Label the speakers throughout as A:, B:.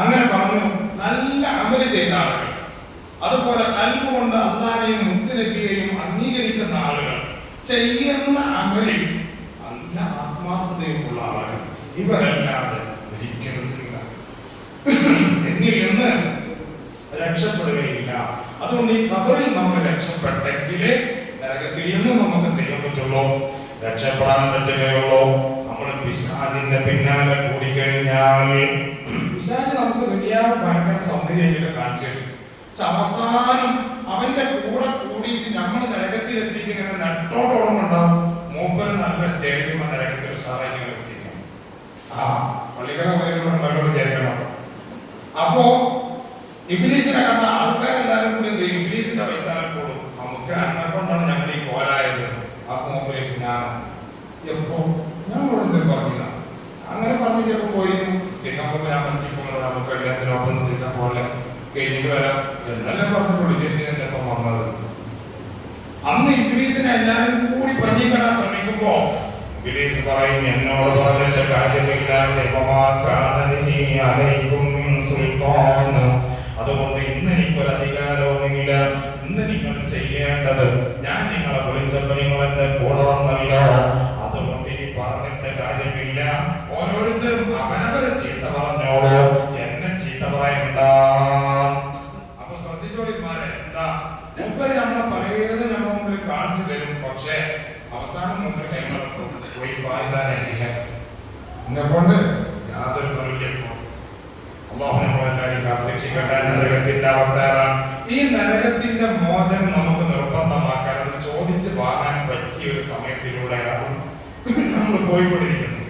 A: അങ്ങനെ പറഞ്ഞു നല്ല അമൽ ചെയ്ത ആളുകൾ. അതുപോലെ കൽവുകൊണ്ട് അള്ളാനെയും മുത്തുനബിയെയും അംഗീകരിക്കുന്ന ആളുകൾ. ചെയ്യുന്ന അമലിൽ നല്ല ആത്മാർത്ഥതയുമുള്ള ആളുകൾ. ഇവരല്ലാതെ ഒരിക്കലുമില്ല എന്നിൽ നിന്ന് രക്ഷപ്പെടുകയില്ല. അതുകൊണ്ട് ഈ കബറിൽ നമ്മൾ രക്ഷപ്പെട്ടെങ്കിൽ നരകത്തിൽ നിന്ന് നമുക്ക് എന്ത് ചെയ്യാൻ പറ്റുള്ളൂ? രക്ഷപ്പെടാൻ പറ്റുകയുള്ളൂ. നമ്മൾ പിശാചിന്റെ പിന്നാലെ കൂടിക്കഴിഞ്ഞാൽ പിശാച് നമുക്ക് ദുനിയാവ് ഭയങ്കര സൗന്ദര്യമൊക്കെ കാണിച്ചു. പക്ഷെ അവസാനം അവന്റെ കൂടെ കൂടിയിട്ട് നമ്മൾ നരകത്തിൽ എത്തിക്കുന്ന ഇങ്ങനെ നട്ടോട്ടോളം ഉണ്ടാവും മൂപ്പര് നല്ല സ്റ്റേജിൽ നരകത്തിൽ ഉഷാറായിട്ട് എത്തിക്കണം ആ പള്ളിക്കര പോലെയുള്ള നല്ലത് വിചാരിക്കണം അപ്പോ ഇംഗ്ലീഷിനെ കണ്ട ആൾക്കാരെല്ലാരും കൂടി എന്ത് ഇംഗ്ലീഷിന്റെ വൈത്താനം കൂടും. നമുക്ക് അന്നെ കൊണ്ടാണ് ഞങ്ങൾ ഈ പോരായത്. ആ മൂപ്പരേക്ക് ഞാൻ എപ്പോ? ഞാൻ പറഞ്ഞില്ല. അങ്ങനെ പറഞ്ഞിട്ട് പോയിരുന്നു? സ്ത്രീകൾക്ക് ഞാൻ പറ്റിപ്പോൾ നമുക്ക് എല്ലാത്തിനൊപ്പം ഓപ്പോസിറ്റ് പോലെ കഴിഞ്ഞിട്ട് വരാം. എന്നല്ല പറഞ്ഞിട്ടുള്ളൂ. ചേച്ചി എന്റെ ഒപ്പം വന്നത്. അന്ന് ഇംഗ്ലീഷിനെ എല്ലാവരും കൂടി പഞ്ഞിക്കിടാൻ ശ്രമിക്കുമ്പോ ഇംഗ്ലീഷ് പറയും എന്നോട് പറഞ്ഞിട്ട് കാര്യമില്ല. അതുകൊണ്ട് ഇന്ന് എനിക്കൊരു അധികാരവുമില്ല. ഇന്ന് നിങ്ങൾ ചെയ്യേണ്ടത് ഞാൻ നിങ്ങളെ വിളിച്ചപ്പോൾ നിങ്ങൾ എന്റെ കൂടെ വന്നല്ലോ. അതുകൊണ്ട് ഇനി പറഞ്ഞിട്ട് കാര്യമില്ല. ഓരോരുത്തരും അവനവരെ ചീത്ത പറഞ്ഞോളൂ എന്നെ ചീത്ത പറയണ്ട അപ്പൊ ശ്രദ്ധിച്ചോളിമാരെ എന്താ മൂപ്പര് നമ്മളെ പറയുന്നത് നമ്മുടെ മുമ്പിൽ കാണിച്ചു തരും പക്ഷേ അവസാനം മുമ്പിൽ ഞങ്ങൾക്ക് പോയി വായുതാനില്ല എന്നെക്കൊണ്ട് യാതൊരു ഫലമില്ല അള്ളാഹു നമ്മളെല്ലാവരും കാത്തിരക്ഷിക്കട്ടെ നരകത്തിന്റെ അവസ്ഥ ഈ നരകത്തിന്റെ മോചനം നമുക്ക് നിർബന്ധമാക്കാൻ അത് ചോദിച്ച് വാങ്ങാൻ പറ്റിയ ഒരു സമയത്തിലൂടെയാണ് നമ്മൾ പോയിക്കൊണ്ടിരിക്കുന്നത്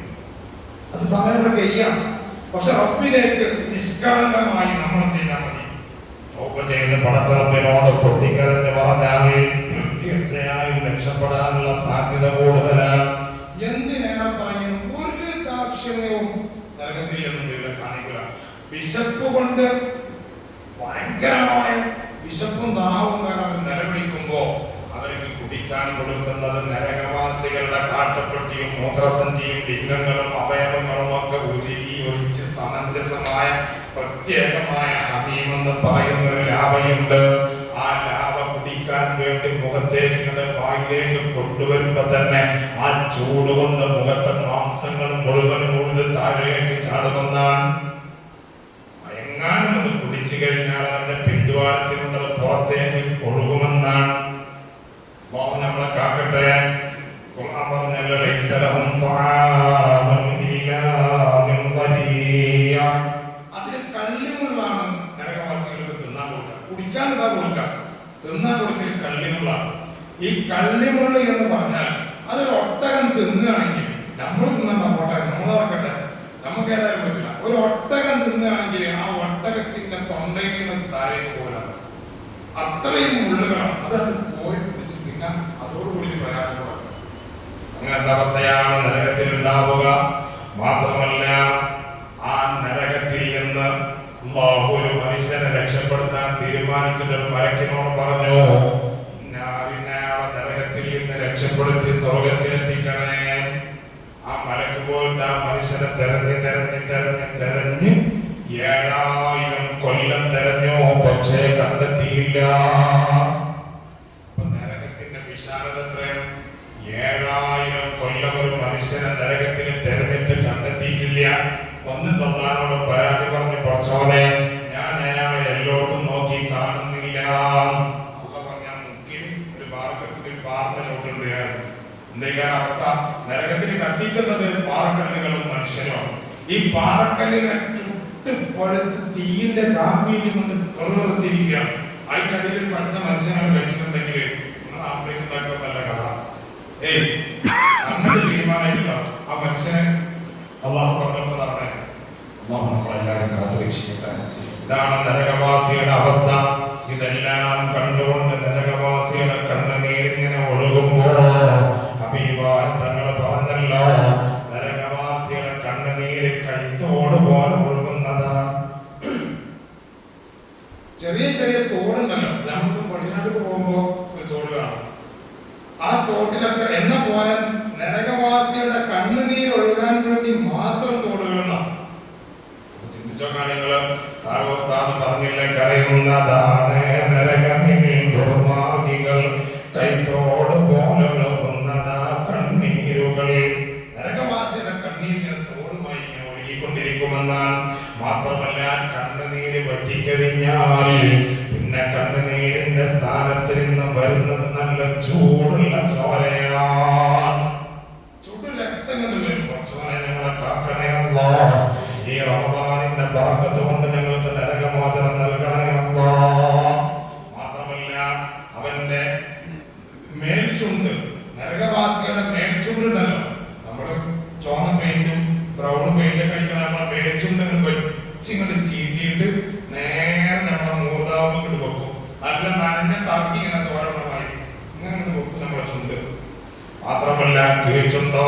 A: അത് സമയം കഴിയാം പക്ഷെ റബ്ബിലേക്ക് നിഷ്കളങ്കമായി നമ്മൾ എന്ത് ചെയ്താൽ മതി? ചെയ്ത് പടച്ചറപ്പിനോട് പൊട്ടിക്കതെന്ന് പറഞ്ഞാൽ തീർച്ചയായും രക്ഷപ്പെടാനുള്ള സാധ്യത കൂടുതലാണ്. എന്തിനേറെ പറഞ്ഞു ഒരു ദാക്ഷിണ്യവും നരകത്തിൽ ഒന്നും ദൈവം കാണിക്കുക. വിശപ്പ് കൊണ്ട് ഭയങ്കരമായ വിശപ്പും ദാഹവും കാരണം നിലവിളിക്കുമ്പോ അവർക്ക് കുടിക്കാൻ കൊടുക്കുന്നത് നരകവാസികളുടെ കാട്ടപ്പെട്ടിയും മൂത്രസഞ്ചിയും ലിംഗങ്ങളും അവയവങ്ങളും ഒക്കെ ഉരുകി ഒഴിച്ച് സമഞ്ജസമായ പ്രത്യേകമായ ഹമീമെന്ന് പറയുന്ന ഒരു ലാവയുണ്ട് ആ ലാവ വേണ്ടി മുഖത്തേക്ക് ഇങ്ങനെ വായിലേക്ക് കൊണ്ടുവരുമ്പോ തന്നെ ആ ചൂട് കൊണ്ട് മുഖത്തെ മാംസങ്ങൾ മുഴുവൻ ഉഴുത് താഴേക്ക് ചാടുമെന്നാണ്. എങ്ങാനും അത് കുടിച്ചു കഴിഞ്ഞാൽ അവന്റെ പിന്തുവാരത്തിനുള്ളത് പുറത്തേക്ക് ഒഴുകുമെന്നാണ്. നമ്മളെ കാക്കട്ടെ. പറഞ്ഞല്ലോ ലൈസ ലഹും ത്വആമുൻ ഇല്ലാ മിൻ ളരീയ അതിൽ കല്ലുമുള്ളാണ് നരകവാസികൾക്ക് തിന്നാൻ കൊടുക്കുക കുടിക്കാൻ ഇതാ കൊടുക്കുക തിന്നാൻ കൊടുക്കൽ കല്ലുമുള്ളാണ് ഈ കല്ലുമുള്ള എന്ന് പറഞ്ഞാൽ അതൊരു ഒട്ടകം തിന്നുകയാണെങ്കിൽ നമ്മൾ തിന്നണ്ട പോട്ടെ നമ്മൾ നടക്കട്ടെ നമുക്ക് ഏതായാലും പറ്റില്ല ഒരു ഒട്ടകം തിന്നുകയാണെങ്കിൽ ആ ഒട്ടകത്തിന്റെ തൊണ്ടയിൽ നിന്ന് താഴേക്ക് പോലാണ് അത്രയും മുള്ളുകളാണ് അത് അത് പോയി പിടിച്ച് പിന്നെ അതോടുകൂടി പ്രയാസപ്പെടും അങ്ങനത്തെ അവസ്ഥയാണ് നരകത്തിൽ ഉണ്ടാവുക മാത്രമല്ല ആ നരകത്തിൽ നിന്ന് അല്ലാഹു ഒരു മനുഷ്യനെ രക്ഷപ്പെടുത്താൻ തീരുമാനിച്ചിട്ട് ഒരു മലക്കിനോട് പറഞ്ഞു ഇന്നാളിന്നയാളെ നരകത്തിൽ നിന്ന് രക്ഷപ്പെടുത്തി സ്വർഗത്തിലെത്തിക്കണേ ആ മലക്ക് പോയിട്ട് ആ മനുഷ്യനെ തെരഞ്ഞ് തെരഞ്ഞ് തെരഞ്ഞ് തെരഞ്ഞ് ഏഴായിരം കൊല്ലം തെരഞ്ഞു പക്ഷേ കണ്ടെത്തിയില്ല അപ്പൊ നരകത്തിന്റെ വിശാലത എത്രയാണ് ഏഴായിരം കൊല്ലം ഒരു മനുഷ്യനെ നരകത്തിൽ തെരഞ്ഞിട്ട് കണ്ടെത്തിയിട്ടില്ല വന്നിട്ട് അള്ളാനോട് പരാതി പറഞ്ഞു കുറച്ചോനെ ഞാൻ അയാളെ എല്ലായിടത്തും നോക്കി കാണുന്നില്ല അള്ള പറഞ്ഞ മുക്കിൽ ഒരു പാറക്കെട്ടിൽ ഒരു പാറിന്റെ ചോട്ടുണ്ട് എന്തേക്കാൻ അവസ്ഥ നരകത്തിൽ കത്തിക്കുന്നത് പാറക്കല്ലുകളും മനുഷ്യനും ഈ പാറക്കല്ലിനെ ചുട്ട് പഴുത്ത് തീന്റെ ഗാംഭീര്യം കൊണ്ട് കറുകറുത്തിരിക്കുക പച്ച മനുഷ്യനാണ് വെച്ചിട്ടുണ്ടെങ്കിൽ നിങ്ങൾ ആംപ്ലേറ്റ് ഉണ്ടാക്കുന്ന നല്ല കഥ. ഏയ് അങ്ങനെ തീരുമാനമായിട്ടില്ല ആ മനുഷ്യനെ അള്ളാഹു പറഞ്ഞതാണ് അള്ളാഹു നമ്മളെല്ലാവരും കാത്തുരക്ഷിക്കട്ടെ. ഇതാണ് നരകവാസിയുടെ അവസ്ഥ. ഇതെല്ലാം കണ്ടുകൊണ്ട് നരകവാസിയുടെ കണ്ണുനീരിങ്ങനെ ഒഴുകുമ്പോ നമുക്ക് പോകുമ്പോൾ പോകുമ്പോ ഒരു തോട് കാണും. ആ തോട്ടിലൊക്കെ എന്ന പോലെ നരകവാസിയുടെ കണ്ണുനീർ ഒഴുകാൻ വേണ്ടി മാത്രം തോടുകളെന്നാണ് ചിന്തിച്ച കാര്യങ്ങൾ? താരോസ്താദ് പറഞ്ഞില്ലേ കരയുന്നതാണ് നരകമിൽ ദുർമാർഗികൾ കൈത്തോട് പോലൊഴുകുന്നതാ കണ്ണീരുകൾ. നരകവാസിയുടെ കണ്ണീരിന് തോടുമായി ഇങ്ങനെ ഒഴുകിക്കൊണ്ടിരിക്കുമെന്നാൽ മാത്രമല്ല കണ്ണുനീര് പറ്റിക്കഴിഞ്ഞാൽ ബർക്കത്ത് കൊണ്ട് ഞങ്ങൾക്ക് നരകമോചനം നൽകണേ അല്ലാ. മാത്രമല്ല അവന്റെ മേൽചുണ്ട് നരകവാസികളുടെ മേൽചുണ്ടുണ്ടല്ലോ. നമ്മുടെ ചോന്ന പെയിന്റും ബ്രൗൺ പെയിന്റും കഴിക്കണ നമ്മളെ മേൽചുണ്ട് വെച്ചിങ്ങോട്ട് ചീറ്റിയിട്ട് നേരെ നമ്മളെ മൂതാവ് ഇങ്ങോട്ട് വെക്കും. നല്ല നനഞ്ഞ കറക്കി ഇങ്ങനെ തോരണമായി. ഇങ്ങനെ വെക്കും നമ്മളെ ചുണ്ട്. മാത്രമല്ല കീഴ്ചുണ്ടോ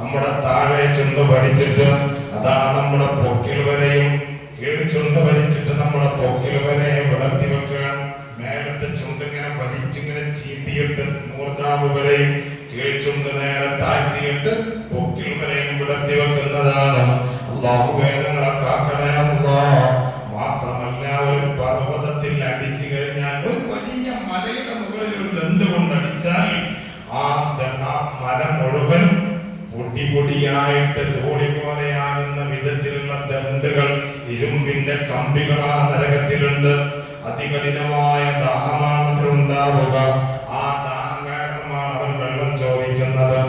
A: നമ്മുടെ താഴെ ചുണ്ട് പഠിച്ചിട്ട് അതാണ് നമ്മുടെ പൊക്കിൽ വരെയും കീഴ്ചുണ്ട് വലിച്ചിട്ട് നമ്മുടെ പൊക്കിൽ വരെ വിളർത്തി വെക്കുകയാണ്. മേലത്തെ ചുണ്ടിങ്ങനെ വലിച്ചിങ്ങനെ ചീന്തിയിട്ട് മൂർധാവ് വരെയും കീഴ്ചുണ്ട് നേരെ താഴ്ത്തിയിട്ട് പൊക്കിൽ വരെയും വിളർത്തി വെക്കുന്നതാണ് അള്ളാഹു വേദങ്ങളെ കാക്കണേ മാത്രമല്ല ഒരു പർവതത്തിൽ അടിച്ചു കഴിഞ്ഞാൽ ഒരു വലിയ മലയുടെ മുകളിൽ ഒരു ദന്ത് കൊണ്ട് അടിച്ചാൽ ആ മല മുഴുവൻ പൊടി പൊടിയായിട്ട് തോടി പോലെയാകുന്ന വിധത്തിലുള്ള ദണ്ടുകൾ ഇരുമ്പിന്റെ കമ്പികളാ നരകത്തിലുണ്ട്. അതികഠിനമായ ദാഹമാണ് അതിലുണ്ടാവുക ആ ദാഹം കാരണമാണ് അവൻ വെള്ളം ചോദിക്കുന്നത്.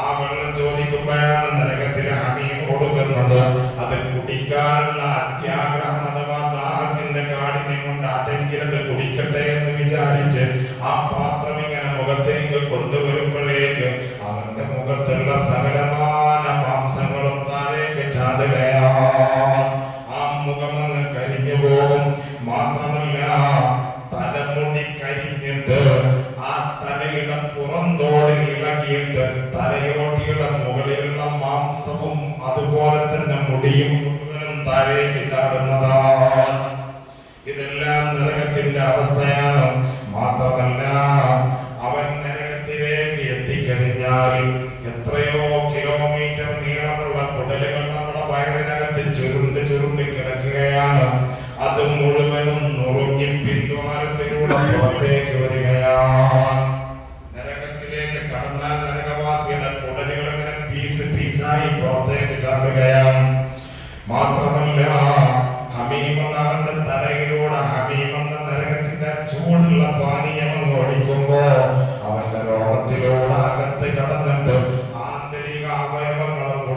A: ആ വെള്ളം ചോദിക്കുമ്പോഴാണ് നരകത്തിന് ഹമീം കൊടുക്കുന്നത് മുടിയും മുഴുവനും താഴേക്ക് ചാടുന്നതാ ഇതെല്ലാം നരകത്തിന്റെ അവസ്ഥയാണ്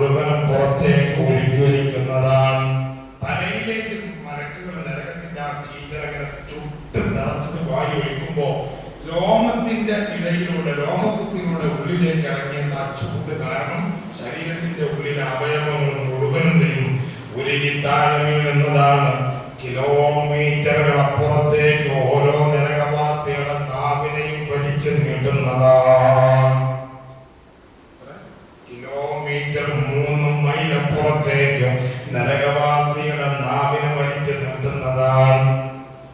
A: മുഴുവനും പുറത്തേക്ക് ഉരുക്കൊലിക്കുന്നതാണ് തലയിലേക്ക് മരക്കുകൾ നരകത്തിന്റെ ആ ചീറ്റൽ അങ്ങനെ ചുട്ട് തളച്ചിട്ട് വായു ഒഴിക്കുമ്പോ ലോമത്തിന്റെ ഇടയിലൂടെ ലോമകുത്തിലൂടെ ഉള്ളിലേക്ക് ഇറങ്ങേണ്ട ആ ചൂട് കാരണം ശരീരത്തിന്റെ ഉള്ളിലെ അവയവങ്ങൾ മുഴുവനും ചെയ്യും ഉരുകി താഴെ വീഴുന്നതാണ്. കിലോമീറ്ററുകൾ അപ്പുറത്തേക്ക് ഓരോ നരകവാസികളുടെ നാവിനെയും വലിച്ചു നീട്ടുന്നതാണ് കിലോമീറ്റർ മൂന്ന് മൈൽ അപ്പുറത്തേക്ക് നരകവാസിയുടെ നാവിനെ വലിച്ചു നിർത്തുന്നതാണ്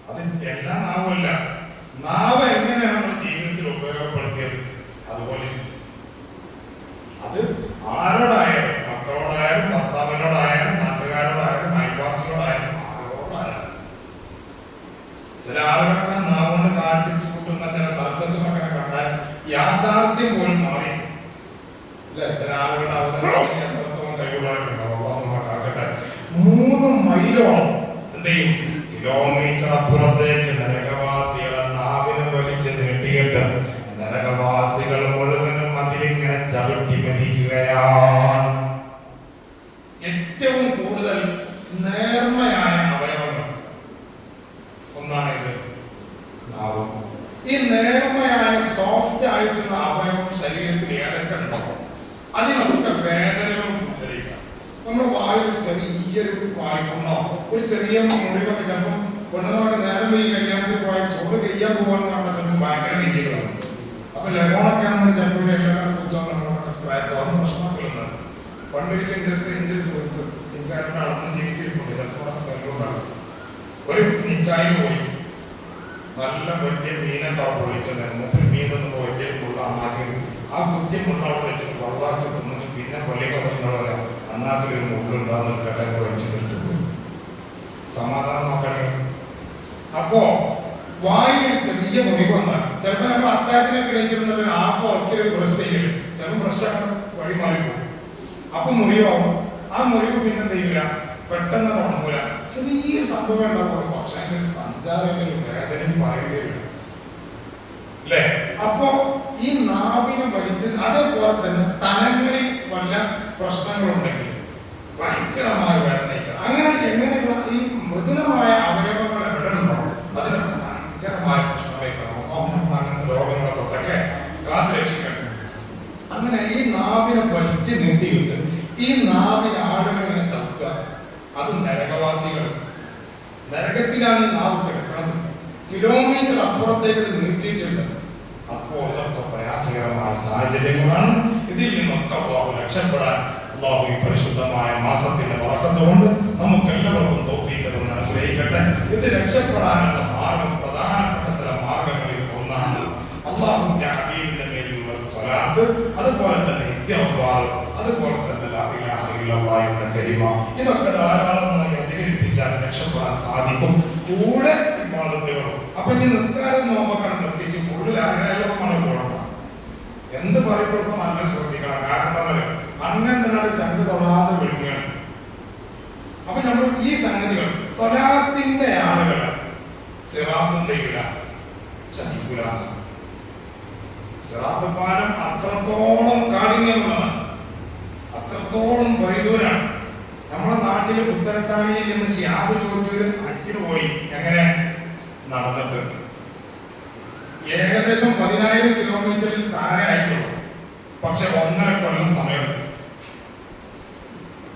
A: അത് എല്ലാ നാവുമല്ല നാവ് എങ്ങനെയാണ് നമ്മുടെ ജീവിതത്തിൽ ഉപയോഗപ്പെടുത്തിയത് അതുപോലെ അത് ആരോടായാലും മക്കളോടായാലും ഭർത്താവിനോടായാലും നാട്ടുകാരോടായാലും അയൽവാസികളോടായാലും ആരോടായാലും ചില ആളുകളൊക്കെ നാവുകൊണ്ട് കാട്ടി കൂട്ടുന്ന ചില സർക്കസുകളൊക്കെ കണ്ടാൽ യാഥാർത്ഥ്യം പോലും മാറി ഇല്ലേ? ചില ആളുകളുടെ അവതരണത്തിന് എത്രത്തോളം കഴിവുള്ളവരുണ്ടോ അള്ളാഹു നമ്മെ കാക്കട്ടെ. മൂന്ന് മൈലോളം എന്ത് ചെയ്യും കിലോമീറ്റർ അപ്പുറത്തേക്ക് നരകവാസികളെ നാവിനെ വലിച്ച് നീട്ടിയിട്ട് നരകവാസികൾ മുഴുവനും അതിലിങ്ങനെ ചവിട്ടി മരിക്കുകയാണ് ഏറ്റവും കൂടുതൽ നേർമയായ അവയവങ്ങൾ ഒന്നാണ് ഇത് നാവ് ഈ നേർമയായ സോഫ്റ്റ് ആയിട്ടുള്ള അവയവം ശരീരത്തിൽ ഏതൊക്കെ ഉണ്ടോ അതിനൊക്കെ വേദനകളും ഉദ്ധരിക്കാം. നമ്മുടെ വായിൽ ചെറിയൊരു വായ്പുണ്ടോ ഒരു ചെറിയ മുറിവൊക്കെ ചിലപ്പം പെണ്ണുങ്ങളൊക്കെ നേരം ഈ കല്യാണത്തിൽ പോയ ചോറ് കഴിയാൻ പോകാന്ന് പറഞ്ഞാൽ ചിലപ്പോൾ ഭയങ്കര വീറ്റുകളാണ് അപ്പൊ ലഗോണൊക്കെ ആണെന്ന് ചിലപ്പോൾ എല്ലാവരും കുത്തങ്ങളൊക്കെ സ്ക്രാച്ച് ആവുന്ന പ്രശ്നമാക്കില്ല പണ്ടൊരിക്കൽ എന്റെ അടുത്ത് എന്റെ സുഹൃത്ത് എനിക്കാരുടെ അളന്ന് ജീവിച്ചിരിക്കുന്നു ചിലപ്പോൾ ഒരു നിക്കായി പോയി. നല്ല വലിയ മീനെ അവിടെ പൊള്ളിച്ചിട്ടുണ്ടായിരുന്നു മൂപ്പര് മീൻ നിന്ന് വലിയ മുള്ള അണ്ണാക്കി ആ കുറ്റി മുള്ള അവിടെ വെച്ചിട്ട് വെള്ളാച്ച് തിന്നിട്ട് പിന്നെ പള്ളി കഥകളെ അണ്ണാക്കിൽ ഒരു മുള്ളുണ്ടാകുന്ന കേട്ടെ വലിച്ചു നിർത്തി പോയി. സമാധാനം നോക്കണേ. അപ്പോ വായിൽ ചെറിയ മുറിവ് വന്നാൽ ചിലപ്പോൾ നമ്മൾ അത്താഴത്തിനെ കഴിച്ചിട്ടുണ്ടെങ്കിൽ ഹാഫ് ഒരു ബ്രഷ് ചെയ്യൽ ചിലപ്പോൾ ബ്രഷ് വഴി മാറിപ്പോകും. അപ്പൊ മുറിവാകും ആ മുറിവ് പിന്നെ എന്ത് ചെയ്യില്ല പെട്ടെന്ന് ഉണങ്ങൂല. ചെറിയ സംഭവം ഉണ്ടാവും പക്ഷെ അതിന് സഞ്ചാരങ്ങളിൽ വേദനയും വരും. അല്ലേ? അപ്പോ ഈ നാവിനെ വലിച്ച് അതേപോലെ തന്നെ സ്ഥലങ്ങളിൽ വല്ല പ്രശ്നങ്ങളുണ്ടെങ്കിൽ ഭയങ്കരമായ വേദനയ്ക്ക്. അങ്ങനെ എങ്ങനെയുള്ള ഈ മൃദുലമായ അവയവങ്ങൾ എവിടെ അതിന് ഭയങ്കരമായ പ്രശ്നമായിക്കണം അങ്ങനെ ഈ നാവിനെ വലിച്ച് നീട്ടിയിട്ട് ഈ നാവിനെ ആളുകൾ അത് നരകവാസികൾ. നരകത്തിലാണ് നാം കിടക്കുന്നത്. കിലോമീറ്റർ അപ്പുറത്തേക്ക് നീട്ടിയിട്ടുണ്ട്. അപ്പോൾ അതൊക്കെ പ്രയാസകരമായ സാഹചര്യങ്ങളാണ്. ഇതിൽ നിന്നൊക്കെ അള്ളാഹു രക്ഷപ്പെടാൻ അള്ളാഹു ഈ പരിശുദ്ധമായ മാസത്തിന്റെ വളർത്തുകൊണ്ട് നമുക്ക് എല്ലാവർക്കും തോഫീക്ക് തന്ന് അനുഗ്രഹിക്കട്ടെ. ഇത് രക്ഷപ്പെടാനുള്ള മാർഗം പ്രധാനപ്പെട്ട ചില മാർഗങ്ങളിൽ ഒന്നാണ് അള്ളാഹുവിന്റെ ഹബീബിന്റെ മേലുള്ള സ്വലാത്ത് അതുപോലെ തന്നെ അതുപോലെ ഇല്ലല്ലാഹ് എന്ന കലിമ ഇതൊക്കെ ധാരാളമായി അധികരിപ്പിച്ചാൽ രക്ഷപ്പെടാൻ സാധിക്കും. കൂടെ ഇബാദത്തുകളും അപ്പൊ ഈ നിസ്കാരം നോമ്പൊക്കെ നിർത്തിച്ച് ആഗ്രഹമാണ് കുഴപ്പം എന്ത് പറയുമ്പോഴും നല്ല ശ്രദ്ധിക്കണം. കാരണം എന്താ അന്നം തന്നെ ചങ്ക് തൊടാതെ വിഴുങ്ങുകയാണ്. അപ്പൊ നമ്മൾ ഈ സംഗതികൾ സ്വലാത്തിന്റെ ആളുകൾ സിറാത്തും തെയ്യില്ല ചതിക്കൂല സിറാത്ത് പാലം അത്രത്തോളം കാഠിന്യമുള്ളതാണ്. അത്രത്തോളം വൈദൂരാണ്. നമ്മുടെ നാട്ടിലെ ഉത്തരത്താനിയിൽ നിന്ന് ശ്യാബ് ചോറ്റൂര് അച്ഛന് പോയി. എങ്ങനെ? നടന്നിട്ട്. ഏകദേശം പതിനായിരം കിലോമീറ്ററിൽ താഴെ ആയിട്ടുള്ളൂ. പക്ഷെ ഒന്നര കൊല്ലം സമയമെടുത്തു.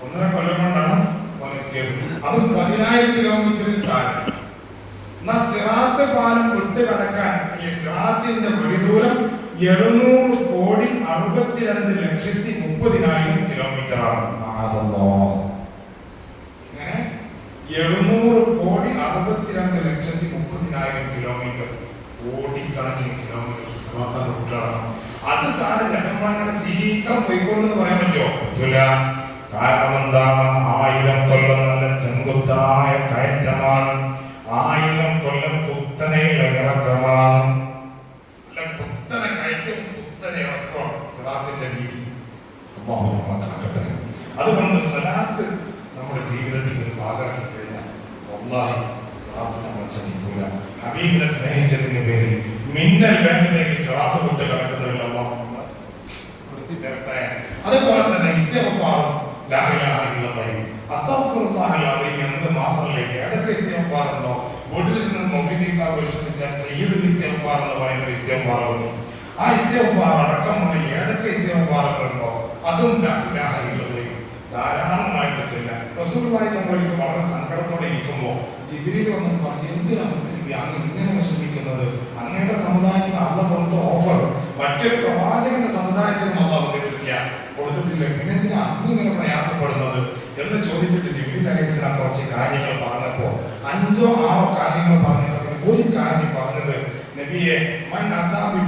A: ഒന്നര കൊല്ലം കൊണ്ടാണ് വനെത്തിയത് അത് പതിനായിരം കിലോമീറ്ററിൽ താഴെ. എന്നാ സിറാത്ത് പാലം വിട്ട് കടക്കാൻ ഈ സിറാത്തിന്റെ വഴിദൂരം എഴുന്നൂറ് കോടി അറുപത്തിരണ്ട് ലക്ഷത്തി മുപ്പതിനായിരം ആണ് അതല്ലോ ഇങ്ങനെ എഴുന്നൂറ് കോടി അറുപത്തിരണ്ട് ലക്ഷത്തി മുപ്പതിനായിരം കിലോമീറ്റർ കോടിക്കണക്കിന് കിലോമീറ്റർ സിറാത്ത റൂട്ടാണ് അത് സാറില്ല നമ്മളങ്ങനെ സീക്കം പോയിക്കൊണ്ടെന്ന് പറയാൻ പറ്റുമോ? പറ്റൂല. കാരണം എന്താണ്? ആയിരം കൊല്ലം നല്ല ചെങ്കുത്തായ കയറ്റമാണ്. ആയിരം കൊല്ലം കുത്തനെയുള്ള ഇറക്കമാണ്. അല്ല കുത്തനെ കയറ്റം കുത്തനെ ഇറക്കമാണ് സിറാത്തിന്റെ രീതി. അല്ലാഹു നമ്മളെ കാക്കട്ടെ. അതുകൊണ്ട് സ്വലാത്ത് നമ്മുടെ ജീവിതത്തിൽ ഒരു പാകാക്കി കഴിഞ്ഞാൽ ഒന്നായി മിന്നൽ വൃത്തി ഏതൊക്കെ ആ അതും ധാരാളമായിട്ട് ചെല്ലാൻ. റസൂലുള്ളാഹി നമ്മളൊരിക്കും വളരെ സങ്കടത്തോടെ ഇരിക്കുമ്പോൾ ജിബ്രീൽ വന്ന് പറഞ്ഞു എന്തിനാണ് അങ്ങ് ഇങ്ങനെ വിഷമിക്കുന്നത്? അങ്ങയുടെ സമുദായത്തിന് അല്ല കൊടുത്ത ഓഫർ മറ്റൊരു പ്രവാചകന്റെ സമുദായത്തിനും അല്ല കൊടുത്തിട്ടില്ല. കൊടുത്തിട്ടില്ല. പിന്നെ എന്തിനാ അങ്ങ് ഇങ്ങനെ പ്രയാസപ്പെടുന്നത്? എന്ന് ചോദിച്ചിട്ട് ജിബ്രീൽ അലൈഹിസ്ലാം കുറച്ച് കാര്യങ്ങൾ പറഞ്ഞപ്പോൾ അഞ്ചോ ആറോ കാര്യങ്ങൾ പറഞ്ഞിട്ട് ഒരു കാര്യം പറഞ്ഞത് നബിയെ മൻ അതാബി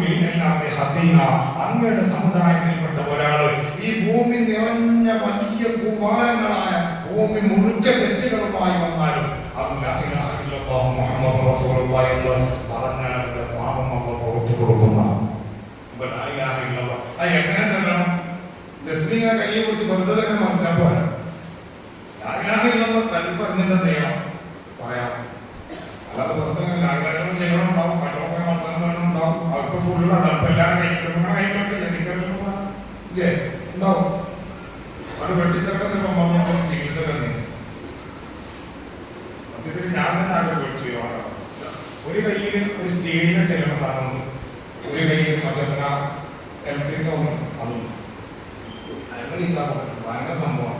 A: അങ്ങയുടെ സമുദായത്തിൽപ്പെട്ട ഒരാൾ ഈ ഭൂമി നിറഞ്ഞ വലിയ കുമാരങ്ങളായ ഭൂമി മുഴുക്ക തെറ്റുകളുമായി വന്നാലും പറഞ്ഞാൽ അവരുടെ പാപം നമ്മൾ പുറത്തു കൊടുക്കുന്ന എങ്ങനെ ചെല്ലണം? ദസ്മിനെ കയ്യെ കുറിച്ച് വെറുതെ തന്നെ മറിച്ചാൽ പോരാ. ലാ ഇലാഹ ഇല്ലല്ലാഹ് കൽബ് പറഞ്ഞിട്ട് ചെയ്യണം? പറയാം. അല്ലാതെ വെറുതെ ലാഗായിട്ടൊന്നും ചെയ്യണം ഉണ്ടാവും മറ്റൊക്കെ വർത്തമാനം ഉണ്ടാവും അവർക്ക് ഫുള്ള് എല്ലാവരും കഴിക്കും നിങ്ങളുടെ കയ്യിലൊക്കെ ജനിക്കാനുള്ള സാധനം ഇല്ലേ ഉണ്ടാവും അത് വെട്ടിച്ചേർക്കാൻ ചിലപ്പോൾ വന്നോണ്ട് ചികിത്സ തന്നെ സത്യത്തിൽ ഞാൻ തന്നെ ആകെ വിളിച്ചു ഒരു കയ്യിൽ ഒരു സ്റ്റീലിന്റെ ചെല്ലുന്ന സാധനമുണ്ട് ഒരു കയ്യിൽ മറ്റേ ഇലക്ട്രിക് അതും അങ്ങനെ ഇതാ ഭയങ്കര സംഭവം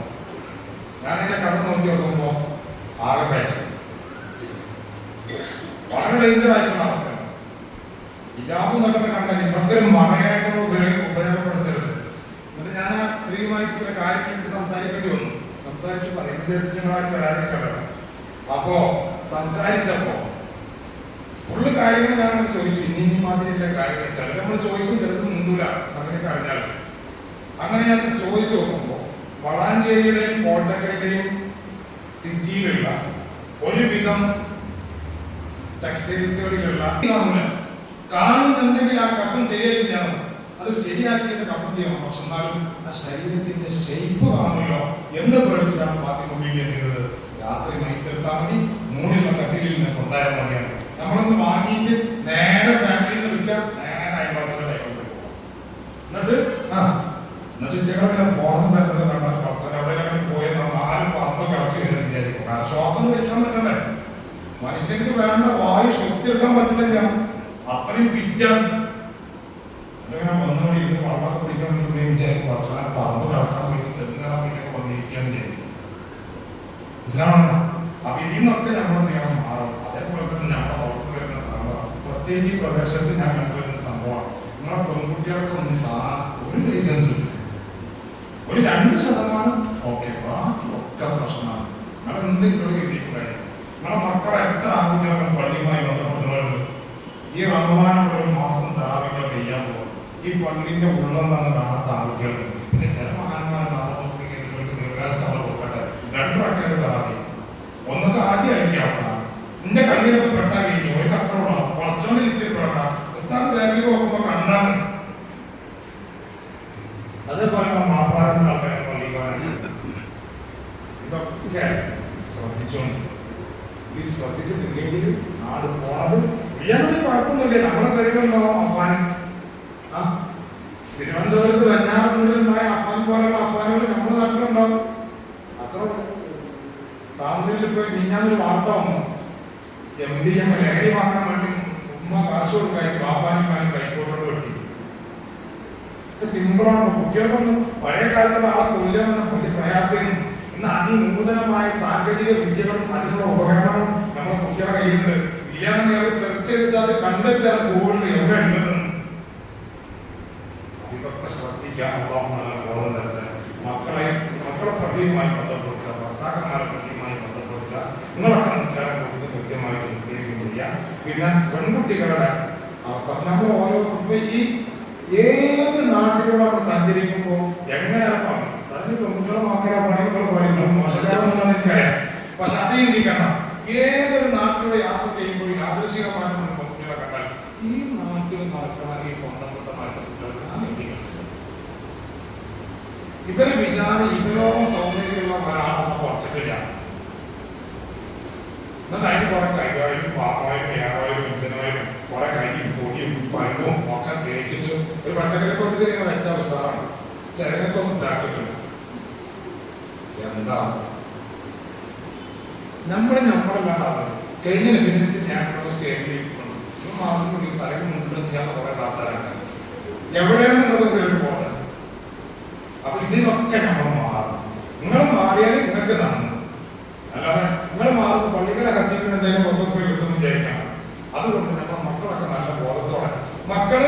A: ഞാൻ എന്നെ കഥ നോക്കി നോക്കുമ്പോ ആകെ വളരെ ഡേഞ്ചർ ആയിട്ടുള്ള അവസ്ഥ ഹിജാബ് എന്നൊക്കെ കണ്ടാൽ ഇതൊക്കെ ഒരു മറയായിട്ടുള്ള ഉപയോഗം ഉപയോഗപ്പെടുത്തരുത്. എന്നിട്ട് ഞാൻ ആ സ്ത്രീയുമായിട്ട് ചില കാര്യങ്ങൾ എനിക്ക് സംസാരിക്കേണ്ടി വന്നു. സംസാരിച്ചു പറയുന്ന വിചാരിച്ചാരും വരാതിരിക്കല്ലോ അപ്പോ സംസാരിച്ചപ്പോ ഫുള്ള് കാര്യങ്ങൾ ഞാൻ ചോദിച്ചു. ഇനി ഇനി മാതിരിയുള്ള കാര്യങ്ങൾ ചിലത് നമ്മൾ ചോദിക്കും ചിലത് മുണ്ടൂല. സംഗതിക്ക് അറിഞ്ഞാൽ. അങ്ങനെ ഞാൻ ചോദിച്ചു നോക്കുമ്പോൾ വളാഞ്ചേരിയുടെയും കോട്ടക്കലിന്റെയും സിറ്റിയിലുള്ള ഒരുവിധം ടെക്സ്റ്റൈൽസുകളിലുള്ള കാണുന്നുണ്ടെങ്കിൽ ആ കപ്പം ശരിയായില്ല അത് ശരിയാക്കിയിട്ട് കപ്പം ചെയ്യണം പക്ഷെ എന്നാലും ആ ശരീരത്തിന്റെ ഷെയ്പ്പ് കാണുമല്ലോ എന്ന് പേടിച്ചിട്ടാണ് ഫാത്തിമ ബീബി രാത്രി രാത്രി മൈത്തെടുത്താൽ മതി മൂന്നിലുള്ള കട്ടിലിൽ നിന്ന് കൊണ്ടായ മതിയാണ് നമ്മളൊന്ന് വാങ്ങിച്ച് നേരെ ഫാമിലിയിൽ നിന്ന് വിൽക്കാം നേരെ അയൽവാസികളുടെ കൈകൊണ്ട് പോകും എന്നിട്ട് ആ നാല് വിചാരിക്കും. കാരണം ശ്വാസം മനുഷ്യർക്ക് വേണ്ട വായു ശ്വസിച്ചെടുക്കാൻ പറ്റില്ല അത്രയും പിറ്റാണ് അങ്ങനെ വന്നുകൊണ്ട് ഇരുന്ന് വെള്ളമൊക്കെ വേണ്ടി വിചാരിക്കും. കിടക്കാൻ പറ്റി തെങ്ങാൻ വന്നിരിക്കുകയാണ് ചെയ്യും അപ്പൊ ഇതിൽ നിന്നൊക്കെ മാറും. അതേപോലെ തന്നെ നമ്മുടെ പുറത്ത് വരുന്ന പ്രത്യേകിച്ച് ഈ പ്രദേശത്ത് ഞാൻ കണ്ടുവരുന്ന സംഭവമാണ്. നിങ്ങളെ പെൺകുട്ടികൾക്കൊന്നും താ ഒരു ലൈസൻസ് ഇല്ല ഒരു രണ്ട് ശതമാനം. ഓക്കെ ബാക്കി ഒക്കെ പ്രശ്നമാണ്. നമ്മൾ എന്തെങ്കിലും എത്തിക്കുണ്ടായിരുന്നു നമ്മുടെ മക്കളെ എത്ര ആൺകുട്ടികളും പള്ളിയുമായി ബന്ധപ്പെടുന്നവരുണ്ട് ഈ റമദാനുള്ള ഒരു മാസം താപികൾ ചെയ്യാൻ പോകും ഈ പള്ളിന്റെ ഉള്ളെന്താന്ന് കാണാത്ത ആൺകുട്ടികളുണ്ട് മിഞ്ഞാന്നൊരു വാർത്ത വന്നു. എം ഡി എം ലഹരി വാങ്ങാൻ വേണ്ടി ഉമ്മ കാശ് കൊടുക്കായി ബാപ്പാനും കൈക്കോട്ടോട് വെട്ടി. സിമ്പിളാണ് കുട്ടികൾക്കൊന്നും പഴയ കാലത്തുള്ള ആളെ കൊല്ലമെന്ന വലിയ പ്രയാസം ഇന്ന് അതിനൂതനമായ സാങ്കേതിക വിദ്യകളും അതിനുള്ള ഉപകരണങ്ങളും നമ്മുടെ കുട്ടികളുടെ കയ്യിലുണ്ട്. ഇല്ലാന്ന് സെർച്ച് ചെയ്തിട്ട് അത് കണ്ടെത്തിയാണ് ഗൂഗിളിൽ എവിടെ ഉണ്ടെന്ന്. ഇതൊക്കെ ശ്രദ്ധിക്കാൻ നല്ല ബോധം തന്നെ മക്കളെ മക്കളെ പള്ളിയുമായി ബന്ധപ്പെടുത്തുക ഭർത്താക്കന്മാരെ പള്ളിയുമായി ബന്ധപ്പെടുത്തുക നിങ്ങളൊക്കെ നിസ്കാരം കൊടുത്ത് കൃത്യമായിട്ട് നിസ്കരിക്കുകയും ചെയ്യാം പിന്നെ പെൺകുട്ടികളുടെ അവസ്ഥ. നമ്മൾ ഓരോ ഇപ്പൊ ഈ ഏത് നാട്ടിലൂടെ നമ്മൾ സഞ്ചരിക്കുമ്പോൾ എങ്ങനെയാണ് അതിന് പെൺകുട്ടികളെ നോക്കിയാൽ പണികൾ പറയുന്നത് മോശക്കാരെന്ന് എനിക്കറിയാം പക്ഷെ അത് ചിന്തിക്കണം. ഏതൊരു നാട്ടിലൂടെ യാത്ര ചെയ്യുമ്പോൾ യാദൃശികമായ നമ്മൾ പെൺകുട്ടികളെ കണ്ടാൽ ഈ നാട്ടിൽ നടക്കണ ഈ ബന്ധപ്പെട്ടമായിട്ട് കുട്ടികൾ ഞാൻ ചിന്തിക്കുന്നില്ല ഇവർ വിചാരം ഇവരോളം സൗന്ദര്യമുള്ള ഒരാളെന്ന് കുറച്ചിട്ടില്ല എന്നിട്ട് അതിന് കുറെ കൈകാര്യം പാപ്പായും പച്ചക്കറി വെച്ച അവസ്ഥയാണ് ചിലരൊക്കെ ഉണ്ടാക്കിയിട്ടുണ്ട്. എന്താ അവസ്ഥ? നമ്മുടെ നമ്മളല്ലാതെ കഴിഞ്ഞ ലഭിതത്തിൽ ഞാൻ സ്റ്റേജിൽ. ഒരു മാസം കൂടി തലയിൽ ഞാൻ കുറെ താത്താരാണ് എവിടെയാണെന്നുള്ളത് പേര് പോകുന്നത് അപ്പൊ ഇതിനൊക്കെ നമ്മൾ മാറണം. നിങ്ങൾ മാറിയാൽ നിങ്ങൾക്ക് നന്ന് അല്ലാതെ നിങ്ങൾ മാറുന്ന പള്ളികളെ കത്തിക്കുന്ന എന്തെങ്കിലും പത്ത് കിട്ടുന്നു വിചാരിക്കണം അതുകൊണ്ട് നമ്മൾ മക്കളൊക്കെ നല്ല ബോധത്തോടെ മക്കൾ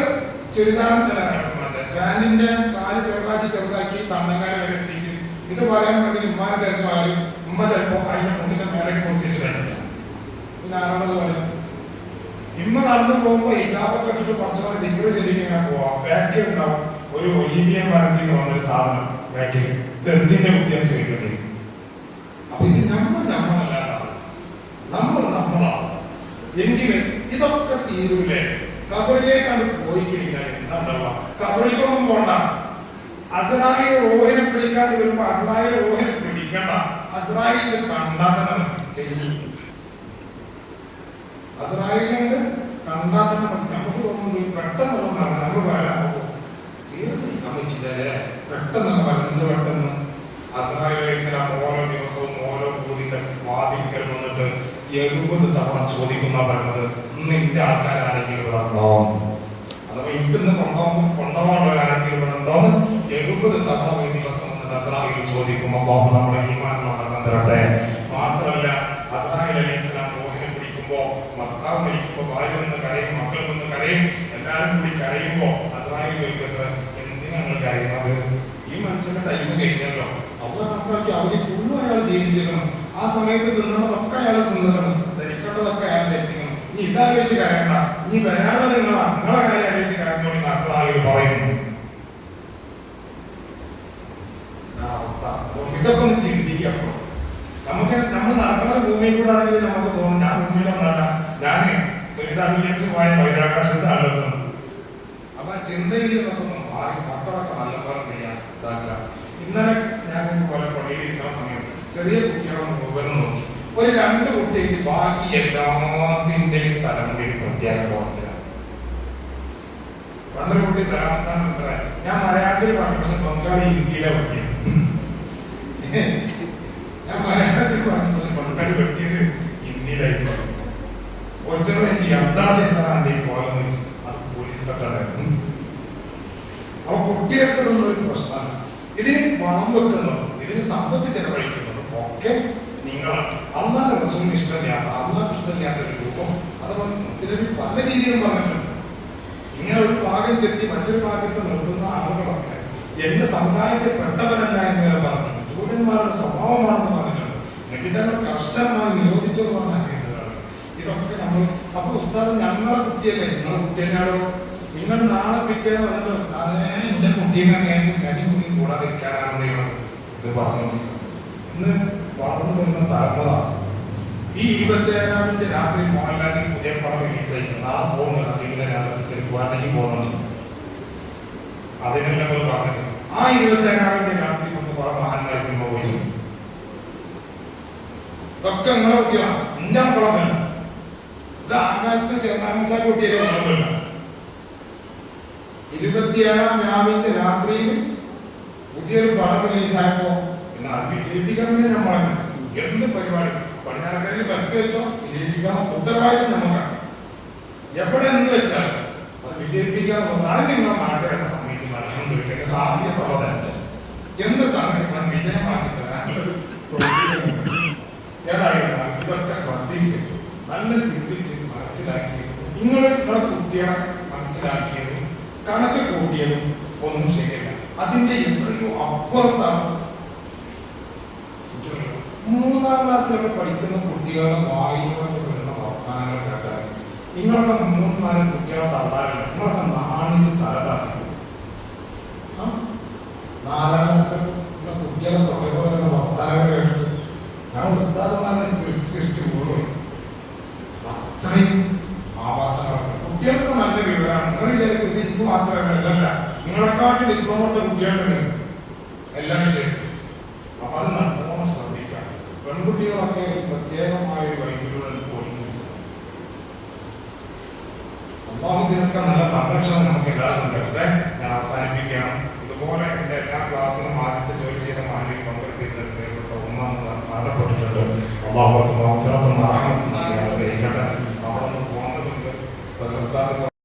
A: ചുരിദാറിന്റെ ഫാനിന്റെ കാൽ ചെറുതാക്കി ചെറുതാക്കി തണ്ടങ്കാല വരെ എത്തിക്കും ഇത് പറയാൻ വേണ്ടി ഉമ്മാനെ തിരഞ്ഞാലും ഉമ്മ ചിലപ്പോ അതിന്റെ മുന്നിന്റെ മേലെ കുറിച്ച് കഴിഞ്ഞില്ല പിന്നെ ആരാണത് പറയും ഇമ്മ നടന്നു പോകുമ്പോ ഈ ചാപ്പൊക്കെ ഇട്ടിട്ട് കുറച്ചുകൂടെ ദിഗ്ര ചെല്ലിങ്ങനെ പോവാം. ബാക്കിൽ ഉണ്ടാവും. ഒരു ഒലീവിയൻ മരത്തിൽ വന്നൊരു സാധനം ബാക്കിൽ ഇത് എന്തിന്റെ കുട്ടിയാണ് ചോദിക്കുന്നത്? അപ്പൊ ഇത് നമ്മൾ നമ്മളല്ലാതെ നമ്മൾ നമ്മളാണ്. എങ്കിലും ഇതൊക്കെ തീരൂലേ? കബറിലേക്കാണ് പോയി കഴിഞ്ഞാൽ എന്താ പോണ്ട. അസറായി റോഹിനെ പിടിക്കാണ്ട് വരുമ്പോ അസറായി റോഹിനെ പിടിക്കണ്ട. അസറായിൽ കണ്ടാതനം കഴിഞ്ഞു അസറായിലുണ്ട് കണ്ടാത്തന്നെ നമുക്ക് തോന്നുന്നത് നമ്മൾ പറയാൻ തീർച്ചയായും പറ്റില്ലല്ലേ പെട്ടെന്ന് എന്ത് പെട്ടെന്ന്? അസറായി ഓരോ ദിവസവും ഓരോ ഭൂതിന്റെ വാതിൽക്കൽ വന്നിട്ട് എഴുപത് തവണ ചോദിക്കുന്ന പറഞ്ഞത് നിന്റെ ആൾക്കാർ ആരെങ്കിലും ഇവിടെ ഉണ്ടോ അഥവാ തരട്ടെ? മാത്രമല്ല എല്ലാവരും കൂടി അവധി ആ സമയത്ത് തിന്നണതൊക്കെ അയാൾ തിന്നണം. ധരിക്കേണ്ടതൊക്കെ അയാൾ ധരിച്ചിരിക്കണം. ഇനി ഇതാലോചിച്ച് കരയണ്ട. ഇനി വരാനുള്ളത് നിങ്ങളാ നിങ്ങളെ കാര്യം അന്വേഷിച്ച് കരഞ്ഞോളി അസറായിൽ പറയുന്നു. അവസ്ഥ. ഇതൊക്കെ ഒന്ന് നമുക്ക് ഭൂമിയിൽ കൂടെ ആണെങ്കിൽ നമുക്ക് തോന്നും ഞാൻ ഭൂമിയിലൊന്നല്ല ഞാൻ സുനിത വില്യംസുമായ ബഹിരാകാശത്ത് അല്ലെന്ന്. അപ്പൊ ചിന്തയിൽ നിന്നൊക്കെ ഒന്ന് മാറി മക്കളൊക്കെ നല്ലപോലെ ഇതാക്കുക. ഇന്നലെ ഞാൻ ഇരിക്കുന്ന സമയത്ത് ചെറിയ കുട്ടികളൊന്ന് നോക്കി. ഒരു രണ്ട് കുട്ടിയേച്ച് ബാക്കി എല്ലാത്തിന്റെയും തലമുറയിൽ പ്രത്യേക പണ്ടൊരു കുട്ടി സ്ഥലാവസ്ഥാനം എത്ര ഞാൻ മലയാളത്തിൽ പറഞ്ഞു പക്ഷെ ബംഗാളി ഹിന്ദിയിലെ പറ്റിയത് ഞാൻ മലയാളത്തിൽ പറഞ്ഞു പക്ഷെ ബംഗാളി പറ്റിയത് ഹിന്ദിയിലായിരുന്നു ഒരുത്തരും എനിക്ക് യന്താശ എന്താണ് ഈ പോലെന്ന് വെച്ചു അത് പോലീസ് അപ്പൊ കുട്ടികൾക്കുള്ള ഒരു പ്രശ്നമാണ്. ഇതിന് പണം വെക്കുന്നതും ഇതിന് സമ്പത്ത് ചെലവഴിക്കുന്നതും ഒക്കെ നിങ്ങളാണ്. അന്നാന്റെ റസൂലിന് ഇഷ്ടമില്ലാത്ത അള്ളാഹ് ഇഷ്ടമില്ലാത്ത ഒരു രൂപം അഥവാ ഇതിനൊരു പല രീതിയിലും പറഞ്ഞിട്ടുണ്ട് ഇങ്ങനെ ഒരു ഭാഗം ചെത്തി മറ്റൊരു ഭാഗത്ത് നിർത്തുന്ന ആളുകളൊക്കെ എന്റെ സമുദായത്തിൽ പെട്ടവരല്ല എന്ന് പറഞ്ഞു ജൂതന്മാരുടെ സ്വഭാവമാണെന്ന് പറഞ്ഞിട്ടുണ്ട് എന്നിട്ട് കർശനമായി നിരോധിച്ചതുമാണ് പറഞ്ഞാൽ ഇതൊക്കെ നമ്മൾ അപ്പൊ ഉസ്താദ് ഞങ്ങളെ കുട്ടിയല്ലേ നിങ്ങളെ കുട്ടിയെന്നാടോ നിങ്ങൾ നാളെ പിറ്റേന്ന് വന്നിട്ട് ഉസ്താദേ എന്റെ കുട്ടിയെ കഴിഞ്ഞ് കരിമുറി കൂടാതിരിക്കാനാണ് നിങ്ങൾ ഇത് പറഞ്ഞു ഇന്ന് വളർന്നു വരുന്ന തലമുറ ഈ ഇരുപത്തി ഏഴാമിന്റെ രാത്രി മോഹൻലാലിന് പുതിയ പടം റിലീസ് ചെയ്യുന്നു നാളെ പോകുന്നത് അതിന്റെ രാത്രി കുവാനയ്ക്ക് പോകുന്നുണ്ട്. അതിനെല്ലാം അത് പറഞ്ഞത്. ആ ഇരുപത്തി ഏഴാമിന്റെ രാത്രി കൊണ്ട് പറ മഹാന്മാർ സിനിമ പോയി ഇതൊക്കെ നിങ്ങളെ കുട്ടികളാണ്. എന്റെ മക്കളൊന്നല്ല ഇത് ആകാശത്ത് ചേർന്നാന്ന് വെച്ചാൽ കുട്ടിയെ മക്കളൊന്നുമില്ല ഇരുപത്തിയേഴാം രാവിന്റെ രാത്രിയിൽ പുതിയൊരു പടം റിലീസായപ്പോ പിന്നെ അത് വിജയിപ്പിക്കാൻ പിന്നെ നമ്മളെ എന്ത് പരിപാടി? പടിഞ്ഞാറക്കരയിൽ ഫസ്റ്റ് വെച്ചോ? വിജയിപ്പിക്കാൻ ഉത്തരവാദിത്വം നമുക്കാണ്. എവിടെ നിന്ന് വെച്ചാൽ അത് വിജയിപ്പിക്കാൻ അത് നിങ്ങളെ നാട്ടുകാരെ സമ്മതിച്ചു നൽകുന്നില്ല ആദ്യത്തുള്ളതല്ല എന്ത് സമയം വിജയമാക്കി തരാൻ ഏതായാലും ഇതൊക്കെ ശ്രദ്ധിച്ച് നല്ല ചിന്തിച്ച് മനസ്സിലാക്കി നിങ്ങൾ നിങ്ങളെ കുട്ടികളെ മനസ്സിലാക്കിയതും കണക്ക് കൂട്ടിയതും ഒന്നും ശരിയല്ല. അതിന്റെ എത്രയോ അപ്പുറത്താണ്. മൂന്നാം ക്ലാസ്സിലൊക്കെ പഠിക്കുന്ന കുട്ടികളുടെ വായിലൊക്കെ വരുന്ന വർത്തമാനങ്ങൾ കേട്ടാൽ നിങ്ങളൊക്കെ മൂന്നാൽ നാല് കുട്ടികളെ തള്ളാറുണ്ട്. നിങ്ങളൊക്കെ നാണിച്ച് തലതാക്കി